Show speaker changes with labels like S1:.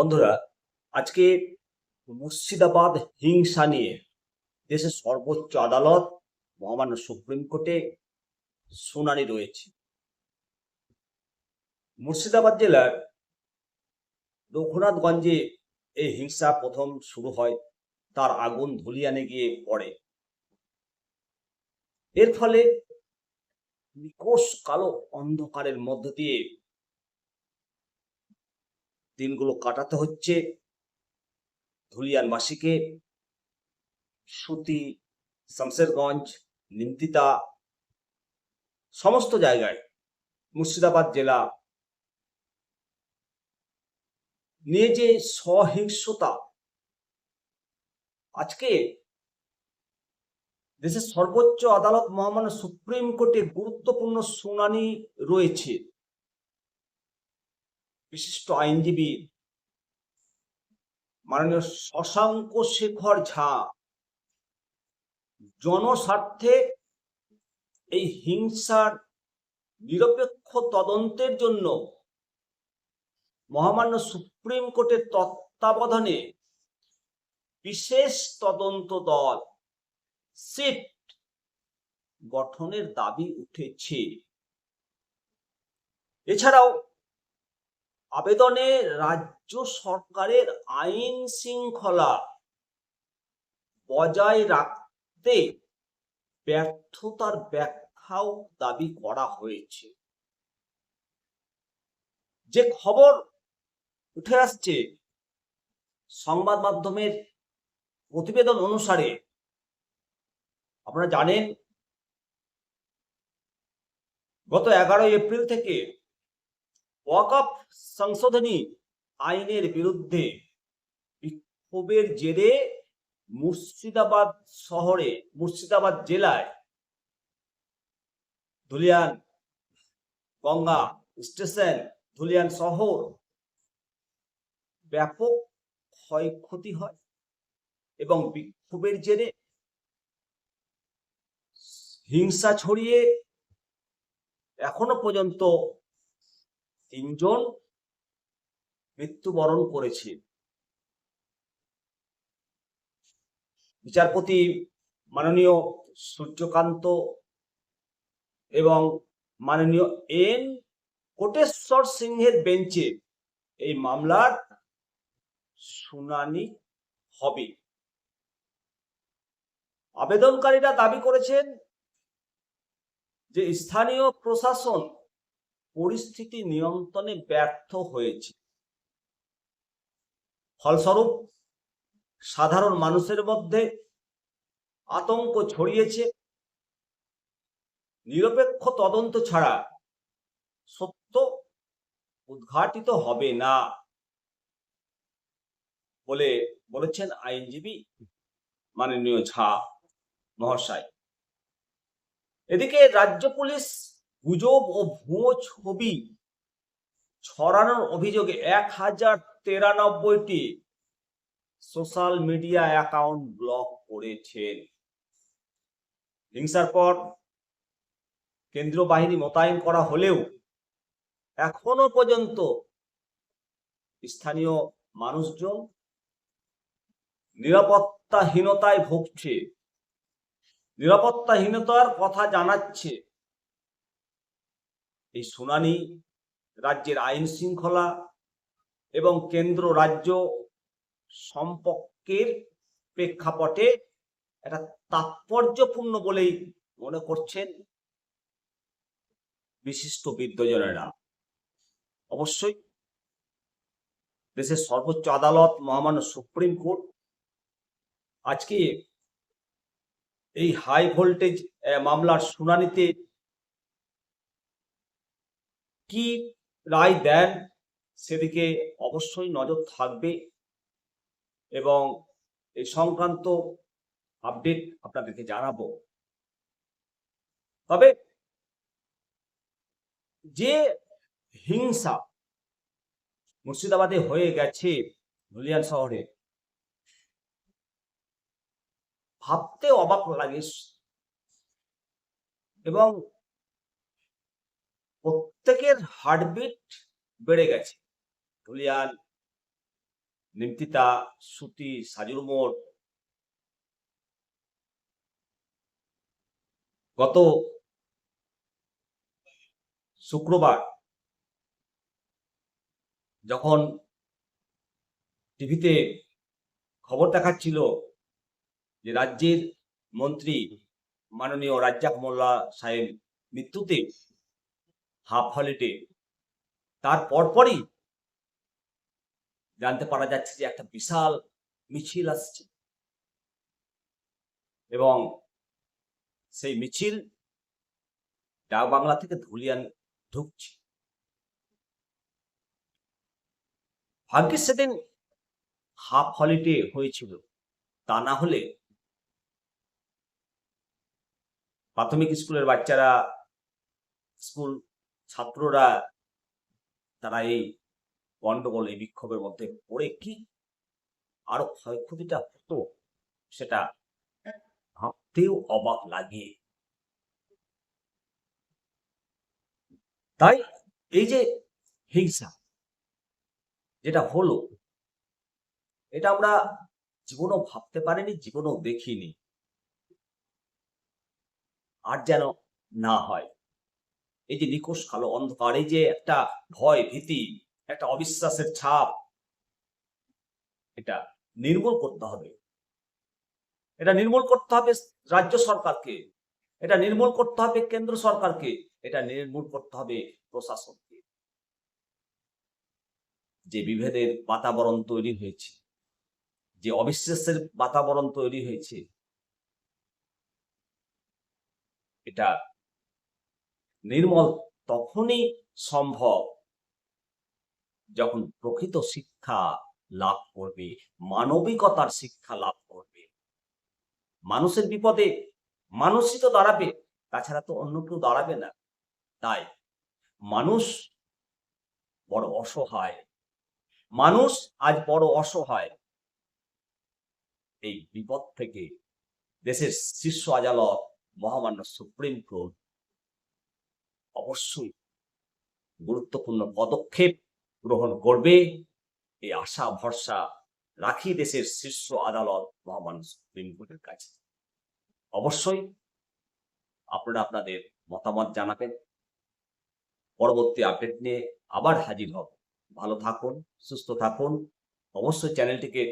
S1: বন্ধুরা, আজকে মুর্শিদাবাদ হিংসা নিয়ে দেশের সর্বোচ্চ আদালত, মহামান্য সুপ্রিম কোর্টে শুনানি রয়েছে। মুর্শিদাবাদ জেলার রঘুনাথগঞ্জে এই হিংসা প্রথম শুরু হয়, তার আগুন ধুলিয়ানে গিয়ে পড়ে। এর ফলে নিকোষ কালো অন্ধকারের মধ্য দিয়ে দিনগুলো কাটাতে হচ্ছে। ধুলিয়ানবাসীকে সুতি, শামসেরগঞ্জ নিমতিতা সমস্ত জায়গায় মুর্শিদাবাদ জেলা নিয়ে যে সহিংসতা, আজকে দেশের সর্বোচ্চ আদালত মহামান্য সুপ্রিম কোর্টে গুরুত্বপূর্ণ শুনানি রয়েছে। বিশিষ্ট আইনজীবী মাননীয় শশাঙ্ক শেখর ঝা জনস্বার্থে এই হিংসার নিরপেক্ষ তদন্তের জন্য মহামান্য সুপ্রিম কোর্টের তত্ত্বাবধানে বিশেষ তদন্ত দল সিট গঠনের দাবি উঠেছে। এছাড়াও আবেদনে রাজ্য সরকারের আইন শৃঙ্খলা বজায় রাখতে ব্যর্থতার ব্যাখ্যাও দাবি করা হয়েছে। যে খবর উঠে আসছে, সংবাদ মাধ্যমের প্রতিবেদন অনুসারে, আপনারা জানেন, গত এগারোই এপ্রিল থেকে ওয়াকফ সংশোধনী আইনের বিরুদ্ধে বিক্ষোভের জেরে মুর্শিদাবাদ শহরে, মুর্শিদাবাদ জেলায় ধুলিয়ান গঙ্গা স্টেশন, ধুলিয়ান শহর ব্যাপক ক্ষয়ক্ষতি হয় এবং বিক্ষোভের জেরে হিংসা ছড়িয়ে এখনও পর্যন্ত তিনজন মৃত্যুবরণ করেছে। বিচারপতি মাননীয় সূর্যকান্ত এবং মাননীয় এন কোটেশ্বর সিংহের বেঞ্চে এই মামলার শুনানি হবে। আবেদনকারীরা দাবি করেছেন যে স্থানীয় প্রশাসন পরিস্থিতি নিয়ন্ত্রণে ব্যর্থ হয়েছে। ফলস্বরূপ, সাধারণ মানুষের মধ্যে আতঙ্ক ছড়িয়েছে। নিরপেক্ষ তদন্ত ছাড়া সত্য উদ্ঘাটিত হবে না বলে বলেছেন আইনজীবী মাননীয় ঝা মহাশয়। এদিকে রাজ্য পুলিশ গুজব ও ভুয়ো ছবি ছড়ানোর অভিযোগে এক হাজার তেরানব্বইটি সোশ্যাল মিডিয়া অ্যাকাউন্ট ব্লক করেছেন হিংসার পর কেন্দ্রীয় বাহিনী মোতায়েন করা হলেও এখনও পর্যন্ত স্থানীয় মানুষজন নিরাপত্তাহীনতায় ভুগছে। নিরাপত্তাহীনতার কথা জানাচ্ছে এই শুনানি রাজ্যের আইন শৃঙ্খলা এবং কেন্দ্র রাজ্য সম্পর্কের প্রেক্ষাপটে একটা তাৎপর্যপূর্ণ বলেই মনে করছেন বিশিষ্ট বিদ্যজনেরা অবশ্যই দেশের সর্বোচ্চ আদালত, মহামান্য সুপ্রিম কোর্ট আজকে এই হাই ভোল্টেজ মামলার শুনানিতে কি রায় দেন, সেদিকে অবশ্যই নজর থাকবে এবং এই সংক্রান্ত আপডেট আপনাদেরকে জানাব। তবে যে হিংসা মুর্শিদাবাদে হয়ে গেছে ধুলিয়ান শহরে, ভাবতে অবাক লাগে। এবং প্রত্যেকের হার্টবিট বেড়ে গেছে। ধুলিয়ান নিমতিতা, সুতি, সাজুর মোড় গত শুক্রবার যখন টিভিতে খবর দেখাচ্ছিল যে রাজ্যের মন্ত্রী মাননীয় রাজ্জাক মোল্লা সাহেব মৃত্যুতে হাফ হলিডে তার পরপরই জানতে পারা যাচ্ছে যে একটা বিশাল মিছিল আসছে। এবং সেই মিছিল ডাক বাংলা থেকে ধুলিয়ান ঢুকছে। ভাগ্যের সেদিন হাফ হলিডে হয়েছিল। তা না হলে প্রাথমিক স্কুলের বাচ্চারা স্কুল ছাত্ররা তারা এই গন্ডগোল, এই বিক্ষোভের মধ্যে পড়ে কি? আরও ক্ষয়ক্ষতিটা হতো? সেটা ভাবতেও অবাক লাগে। তাই এই যে হিংসা, যেটা হলো, এটা আমরা জীবনও ভাবতে পারিনি, জীবনও দেখিনি। আর যেন না হয়। এই যে নিকোষ কালো অন্ধকার, এই যে একটা ভয়, ভীতি, একটা অবিশ্বাসের ছাপ, এটা নির্মূল করতে হবে। এটা নির্মূল করতে হবে রাজ্য সরকারকে। এটা নির্মূল করতে হবে কেন্দ্র সরকারকে। এটা নির্মূল করতে হবে প্রশাসনকে। যে বিভেদের বাতাবরণ তৈরি হয়েছে, যে অবিশ্বাসের বাতাবরণ তৈরি হয়েছে, এটা নির্মল তখনই সম্ভব যখন প্রকৃত শিক্ষা লাভ করবে, মানবিকতার শিক্ষা লাভ করবে। মানুষের বিপদে মানুষই তো দাঁড়াবে, তাছাড়া তো অন্য কেউ দাঁড়াবে না। তাই মানুষ বড় অসহায়, মানুষ আজ বড় অসহায়। এই বিপদ থেকে দেশের শীর্ষ আদালত, মহামান্য সুপ্রিম কোর্ট অবশ্যই গুরুত্বপূর্ণ পদক্ষেপ গ্রহণ করবে। এই আশা, ভরসা রাখি দেশের শীর্ষ আদালত মহামান্য সুপ্রিম কোর্টের কাছে। অবশ্যই আপনারা আপনাদের মতামত জানাবেন। পরবর্তী আপডেট নিয়ে আবার হাজির হব। ভালো থাকুন, সুস্থ থাকুন। অবশ্যই চ্যানেলটিকে